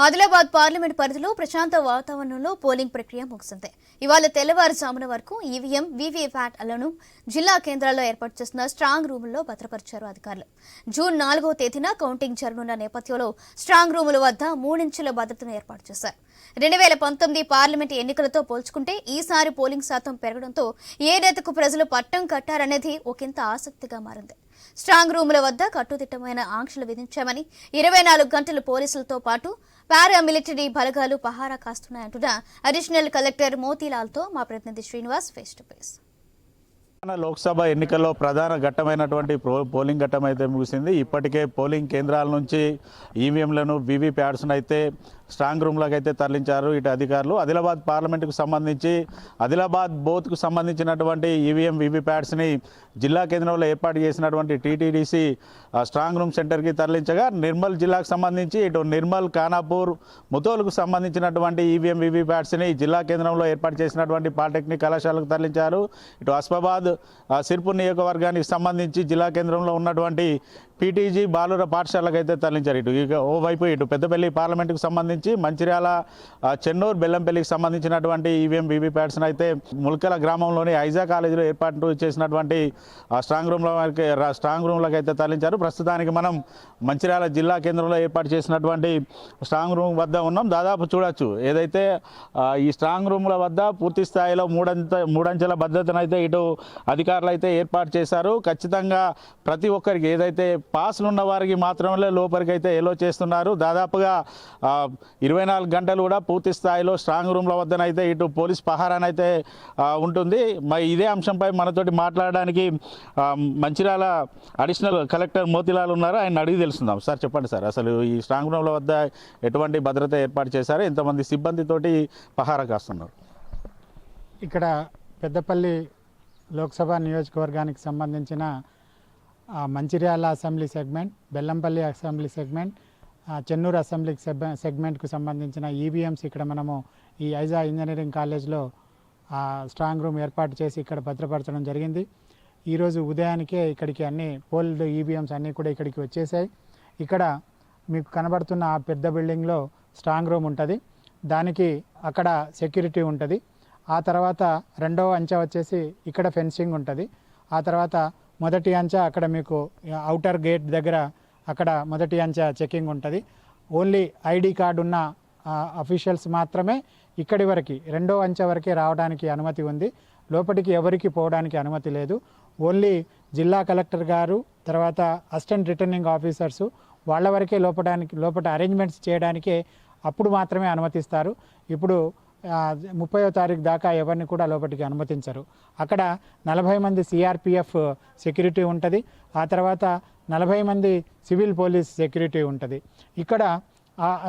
Adilabad parliament పరిధిలో ప్రశాంత వాతావరణంలో పోలింగ్ ప్రక్రియ ముగిసింది. ఇవాళ తెల్లవారుజామున వరకు ఈవీఎం వీవీప్యాట్లను జిల్లా కేంద్రాల్లో ఏర్పాటు చేసిన స్ట్రాంగ్ రూముల్లో భద్రపరిచారు అధికారులు. జూన్ నాలుగో తేదీన కౌంటింగ్ జరగనున్న నేపథ్యంలో స్ట్రాంగ్ రూముల వద్ద మూడించుల భద్రతను ఏర్పాటు చేశారు. రెండు వేల పంతొమ్మిది పార్లమెంట్ ఎన్నికలతో పోల్చుకుంటే ఈసారి పోలింగ్ శాతం పెరగడంతో ఏ నేతకు ప్రజలు పట్టం కట్టారనేది ఒకంత ఆసక్తిగా మారింది. స్ట్రాంగ్ రూముల వద్ద కట్టుదిట్టమైన ఆంక్షలు విధించామని ఇరవై నాలుగు గంటలు పోలీసులతో పాటు పారామిలిటరీ బలగాలు పహారా కాస్తున్నాయంటున్న అడిషనల్ కలెక్టర్ మోతీలాల్తో మా ప్రతినిధి Srinivas face to face Lok Sabha ఎన్నికల్లో ప్రధాన ఘట్టమైనటువంటి పోలింగ్ ఘట్టం అయితే ముగిసింది. ఇప్పటికే పోలింగ్ కేంద్రాల నుంచి ఈవీఎంలను వీవీప్యాడ్స్ను అయితే స్ట్రాంగ్ రూమ్లోకి అయితే తరలించారు ఇటు అధికారులు. ఆదిలాబాద్ పార్లమెంటుకు సంబంధించి ఆదిలాబాద్ బోత్కు సంబంధించినటువంటి ఈవీఎం వీవీప్యాడ్స్ని జిల్లా కేంద్రంలో ఏర్పాటు చేసినటువంటి టీటీడీసీ స్ట్రాంగ్ రూమ్ సెంటర్కి తరలించగా నిర్మల్ జిల్లాకు సంబంధించి ఇటు నిర్మల్ ఖానాపూర్ ముతోలుకు సంబంధించినటువంటి ఈవీఎం వీవీప్యాడ్స్ని జిల్లా కేంద్రంలో ఏర్పాటు చేసినటువంటి పాలిటెక్నిక్ కళాశాలకు తరలించారు. ఇటు అస్మాబాద్ సిర్పూర్ నియోజకవర్గానికి సంబంధించి జిల్లా కేంద్రంలో ఉన్నటువంటి పీటీజీ బాలుర పాఠశాలకు అయితే తరలించారు ఇటు. ఇక ఓవైపు ఇటు పెద్దపల్లి పార్లమెంటుకు సంబంధించి మంచిర్యాల చెన్నూరు బెల్లంపల్లికి సంబంధించినటువంటి ఈవీఎం వీవీప్యాట్స్ని అయితే ముల్కల గ్రామంలోని ఐజా కాలేజీలో ఏర్పాటు చేసినటువంటి ఆ స్ట్రాంగ్ రూమ్లో రా- స్ట్రాంగ్ రూమ్లకు అయితే తరలించారు. ప్రస్తుతానికి మనం మంచిర్యాల జిల్లా కేంద్రంలో ఏర్పాటు చేసినటువంటి స్ట్రాంగ్ రూమ్ వద్ద ఉన్నాం. దాదాపు చూడొచ్చు. ఏదైతే ఈ స్ట్రాంగ్ రూమ్ల వద్ద పూర్తి స్థాయిలో మూడంత మూడంచెల భద్రతను అయితే ఇటు అధికారులు అయితే ఏర్పాటు చేశారు. ఖచ్చితంగా ప్రతి ఒక్కరికి ఏదైతే పాస్లు ఉన్న వారికి మాత్రమే లోపలికి అయితే ఎలో చేస్తున్నారు. దాదాపుగా ఇరవై నాలుగు గంటలు కూడా పూర్తి స్థాయిలో స్ట్రాంగ్ రూమ్ల వద్దనైతే ఇటు పోలీస్ పహారానైతే ఉంటుంది. మరి ఇదే అంశంపై మనతోటి మాట్లాడడానికి మంచిర్యాల అడిషనల్ కలెక్టర్ మోతిలాల్ ఉన్నారు. ఆయన అడిగి తెలుసుకుందాం. సార్ చెప్పండి సార్. అసలు ఈ స్ట్రాంగ్ రూమ్ల వద్ద ఎటువంటి భద్రత ఏర్పాటు చేశారు? ఇంతమంది సిబ్బందితోటి పహారా కాస్తున్నారు. ఇక్కడ పెద్దపల్లి లోక్సభ నియోజకవర్గానికి సంబంధించిన Mancherial assembly segment Bellampalli assembly segment Chennur assembly సెగ్- సెగ్మెంట్కు సంబంధించిన ఈవీఎంస్ ఇక్కడ మనము ఈ ఐజా ఇంజనీరింగ్ కాలేజ్లో స్ట్రాంగ్ రూమ్ ఏర్పాటు చేసి ఇక్కడ భద్రపరచడం జరిగింది. ఈరోజు ఉదయానికే ఇక్కడికి అన్ని పోల్డ్ ఈవీఎంస్ అన్నీ కూడా ఇక్కడికి వచ్చేసాయి. ఇక్కడ మీకు కనబడుతున్న ఆ పెద్ద బిల్డింగ్లో స్ట్రాంగ్ రూమ్ ఉంటుంది. దానికి అక్కడ సెక్యూరిటీ ఉంటుంది. ఆ తర్వాత రెండవ అంచె వచ్చేసి ఇక్కడ ఫెన్సింగ్ ఉంటుంది. ఆ తర్వాత మొదటి అంచె అక్కడ మీకు అవుటర్ గేట్ దగ్గర అక్కడ మొదటి అంచె చెకింగ్ ఉంటుంది. ఓన్లీ ఐడి కార్డు ఉన్న అఫీషియల్స్ మాత్రమే ఇక్కడి వరకు రెండో అంచె వరకే రావడానికి అనుమతి ఉంది. లోపలికి ఎవరికి పోవడానికి అనుమతి లేదు. ఓన్లీ జిల్లా కలెక్టర్ గారు తర్వాత అసిస్టెంట్ రిటర్నింగ్ ఆఫీసర్సు వాళ్ళ వరకే లోపడానికి లోపల అరేంజ్మెంట్స్ చేయడానికే అప్పుడు మాత్రమే అనుమతిస్తారు. ఇప్పుడు ముప్పయో తారీఖు దాకా ఎవరిని కూడా లోపలికి అనుమతించరు. అక్కడ నలభై మంది సిఆర్పిఎఫ్ సెక్యూరిటీ ఉంటుంది. ఆ తర్వాత నలభై మంది సివిల్ పోలీస్ సెక్యూరిటీ ఉంటుంది. ఇక్కడ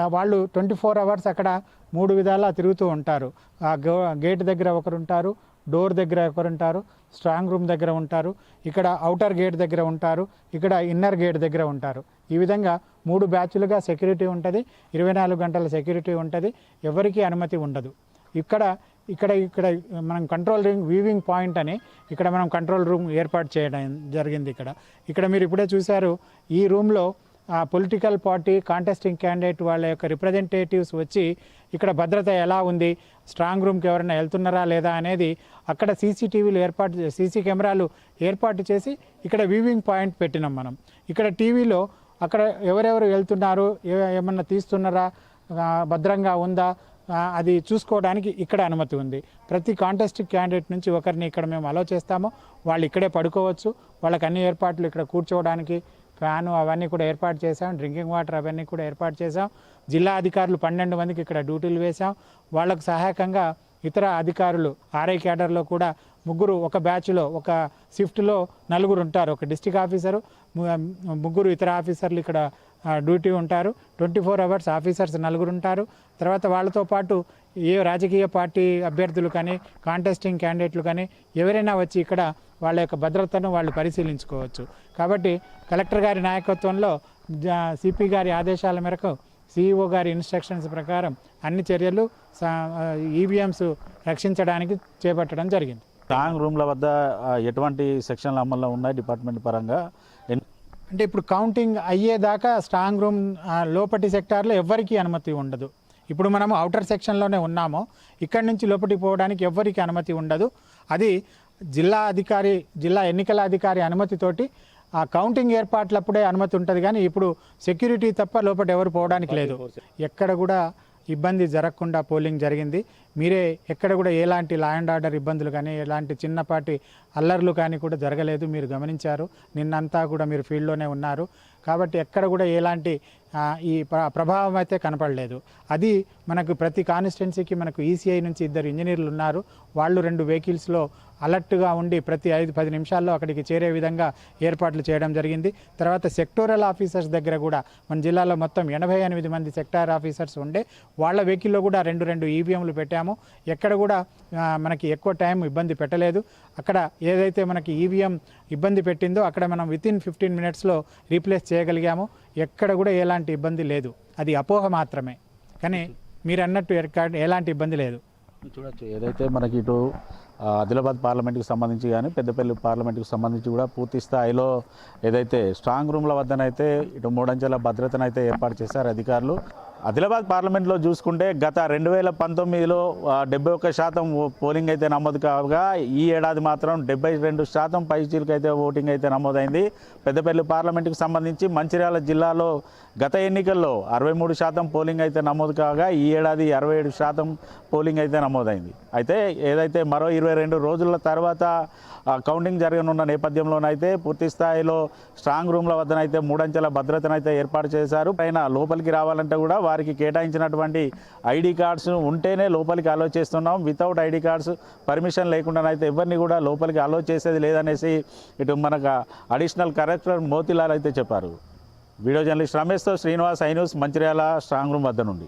వాళ్ళు ట్వంటీ ఫోర్ అవర్స్ అక్కడ మూడు విధాలా తిరుగుతూ ఉంటారు. ఆ గో- గేట్ దగ్గర ఒకరు ఉంటారు డోర్ దగ్గర ఒకరుంటారు స్ట్రాంగ్ రూమ్ దగ్గర ఉంటారు. ఇక్కడ అవుటర్ గేట్ దగ్గర ఉంటారు. ఇక్కడ ఇన్నర్ గేట్ దగ్గర ఉంటారు. ఈ విధంగా మూడు బ్యాచ్లుగా సెక్యూరిటీ ఉంటుంది. ఇరవై నాలుగు గంటల సెక్యూరిటీ ఉంటుంది. ఎవరికీ అనుమతి ఉండదు. ఇక్కడ ఇక్కడ ఇక్కడ మనం కంట్రోల్ రూమ్ వీవింగ్ పాయింట్ అని ఇక్కడ మనం కంట్రోల్ రూమ్ ఏర్పాటు చేయడం జరిగింది ఇక్కడ. ఇక్కడ మీరు ఇప్పుడే చూశారు ఈ రూమ్లో పొలిటికల్ పార్టీ కాంటెస్టింగ్ క్యాండిడేట్ వాళ్ళ యొక్క రిప్రజెంటేటివ్స్ వచ్చి ఇక్కడ భద్రత ఎలా ఉంది? స్ట్రాంగ్ రూమ్కి ఎవరైనా వెళ్తున్నారా లేదా? అనేది అక్కడ సీసీటీవీలు ఏర్పాటు సీసీ కెమెరాలు ఏర్పాటు చేసి ఇక్కడ వ్యూవింగ్ పాయింట్ పెట్టినాం మనం. ఇక్కడ టీవీలో అక్కడ ఎవరెవరు వెళ్తున్నారు? ఏమన్నా తీస్తున్నారా? భద్రంగా ఉందా? అది చూసుకోవడానికి ఇక్కడ అనుమతి ఉంది. ప్రతి కాంటెస్ట్ క్యాండిడేట్ నుంచి ఒకరిని ఇక్కడ మేము అలో చేస్తాము. వాళ్ళు ఇక్కడే పడుకోవచ్చు. వాళ్ళకి అన్ని ఏర్పాట్లు ఇక్కడ కూర్చోవడానికి ఫ్యాను అవన్నీ కూడా ఏర్పాటు చేసాం డ్రింకింగ్ వాటర్ అవన్నీ కూడా ఏర్పాటు చేసాం జిల్లా అధికారులు పన్నెండు మందికి ఇక్కడ డ్యూటీలు వేసాం వాళ్ళకు సహాయకంగా ఇతర అధికారులు ఆర్ఐ క్యాడర్లో కూడా ముగ్గురు ఒక బ్యాచ్లో ఒక షిఫ్ట్లో నలుగురు ఉంటారు. ఒక డిస్టిక్ ఆఫీసరు ముగ్గురు ఇతర ఆఫీసర్లు ఇక్కడ డ్యూటీ ఉంటారు. ట్వంటీ ఫోర్ అవర్స్ ఆఫీసర్స్ నలుగురు ఉంటారు. తర్వాత వాళ్ళతో పాటు ఏ రాజకీయ పార్టీ అభ్యర్థులు కానీ కాంటెస్టింగ్ క్యాండిడేట్లు కానీ ఎవరైనా వచ్చి ఇక్కడ వాళ్ళ యొక్క భద్రతను వాళ్ళు పరిశీలించుకోవచ్చు. కాబట్టి కలెక్టర్ గారి నాయకత్వంలో సిపి గారి ఆదేశాల మేరకు సిఇఓ గారి ఇన్స్ట్రక్షన్స్ ప్రకారం అన్ని చర్యలు ఈవీఎంస్ రక్షించడానికి చేపట్టడం జరిగింది. స్ట్రాంగ్ రూమ్ల వద్ద ఎటువంటి సెక్షన్లు అమల్లో ఉన్నాయి డిపార్ట్మెంట్ పరంగా? అంటే ఇప్పుడు కౌంటింగ్ అయ్యేదాకా స్ట్రాంగ్ రూమ్ లోపటి సెక్టార్లో ఎవ్వరికీ అనుమతి ఉండదు. ఇప్పుడు మనము అవుటర్ సెక్షన్లోనే ఉన్నాము ఇక్కడి నుంచి లోపలికి పోవడానికి ఎవ్వరికి అనుమతి ఉండదు. అది జిల్లా అధికారి జిల్లా ఎన్నికల అధికారి అనుమతితోటి ఆ కౌంటింగ్ ఏర్పాట్లప్పుడే అనుమతి ఉంటుంది కానీ ఇప్పుడు సెక్యూరిటీ తప్ప లోపల ఎవరు పోవడానికి లేదు. ఎక్కడ కూడా ఇబ్బంది జరగకుండా పోలింగ్ జరిగింది. మీరే ఎక్కడ కూడా ఎలాంటి లా అండ్ ఆర్డర్ ఇబ్బందులు కానీ ఎలాంటి చిన్నపాటి అల్లర్లు కానీ కూడా జరగలేదు. మీరు గమనించారు. నిన్నంతా కూడా మీరు ఫీల్డ్లోనే ఉన్నారు. కాబట్టి ఎక్కడ కూడా ఎలాంటి ఈ ప్రభావం అయితే కనపడలేదు. అది మనకు ప్రతి కాన్స్టిట్యున్సీకి మనకు ఈసీఐ నుంచి ఇద్దరు ఇంజనీర్లు ఉన్నారు. వాళ్ళు రెండు వెహికల్స్లో అలర్ట్గా ఉండి ప్రతి ఐదు పది నిమిషాల్లో అక్కడికి చేరే విధంగా ఏర్పాట్లు చేయడం జరిగింది. తర్వాత సెక్టోరల్ ఆఫీసర్స్ దగ్గర కూడా మన జిల్లాలో మొత్తం ఎనభై ఎనిమిది మంది సెక్టార్ ఆఫీసర్స్ ఉండే. వాళ్ళ వెహికల్లో కూడా రెండు రెండు ఈవీఎంలు పెట్టాము. ఎక్కడ కూడా మనకి ఎక్కువ టైం ఇబ్బంది పెట్టలేదు. అక్కడ ఏదైతే మనకి ఈవీఎం ఇబ్బంది పెట్టిందో అక్కడ మనం విత్ ఇన్ ఫిఫ్టీన్ మినిట్స్లో రీప్లేస్ చేయగలిగాము. ఎక్కడ కూడా ఎలాంటి ఇబ్బంది లేదు. అది అపోహ మాత్రమే. కానీ మీరు అన్నట్టు ఎక్కడ- ఎలాంటి ఇబ్బంది లేదు. చూడొచ్చు. ఏదైతే మనకి ఇటు ఆదిలాబాద్ పార్లమెంట్కి సంబంధించి కానీ పెద్దపల్లి పార్లమెంట్కి సంబంధించి కూడా పూర్తి స్థాయిలో ఏదైతే స్ట్రాంగ్ రూమ్ల వద్దనైతే ఇటు మూడంచెల భద్రతనైతే ఏర్పాటు చేశారు అధికారులు. ఆదిలాబాద్ పార్లమెంట్లో చూసుకుంటే గత రెండు వేల పంతొమ్మిదిలో డెబ్బై ఒక్క శాతం ఓ- పోలింగ్ అయితే నమోదు కాగా ఈ ఏడాది మాత్రం డెబ్బై రెండు శాతం పైచీలకు అయితే ఓటింగ్ అయితే నమోదైంది. పెద్దపల్లి పార్లమెంట్కి సంబంధించి మంచిర్యాల జిల్లాలో గత ఎన్నికల్లో అరవై మూడు శాతం పోలింగ్ అయితే నమోదు కాగా ఈ ఏడాది అరవై ఏడు శాతం పోలింగ్ అయితే నమోదైంది. అయితే ఏదైతే మరో ఇరవై రెండు రోజుల తర్వాత కౌంటింగ్ జరగనున్న నేపథ్యంలోనైతే పూర్తి స్థాయిలో స్ట్రాంగ్ రూమ్ల వద్దనైతే మూడంచెల భద్రతనైతే ఏర్పాటు చేశారు. పైన లోపలికి రావాలంటే కూడా వారికి కేటాయించినటువంటి ఐడి కార్డ్స్ ఉంటేనే లోపలికి అలో చేస్తున్నాం. వితౌట్ ఐడి కార్డ్స్ పర్మిషన్ లేకుండానైతే ఎవరిని కూడా లోపలికి అలో చేసేది లేదనేసి ఇటు మనకు అడిషనల్ కరెక్టర్ మోతిలాల్ అయితే చెప్పారు. Video journalist రమేష్తో Srinivas I News Mancherial strong room వద్ద నుండి.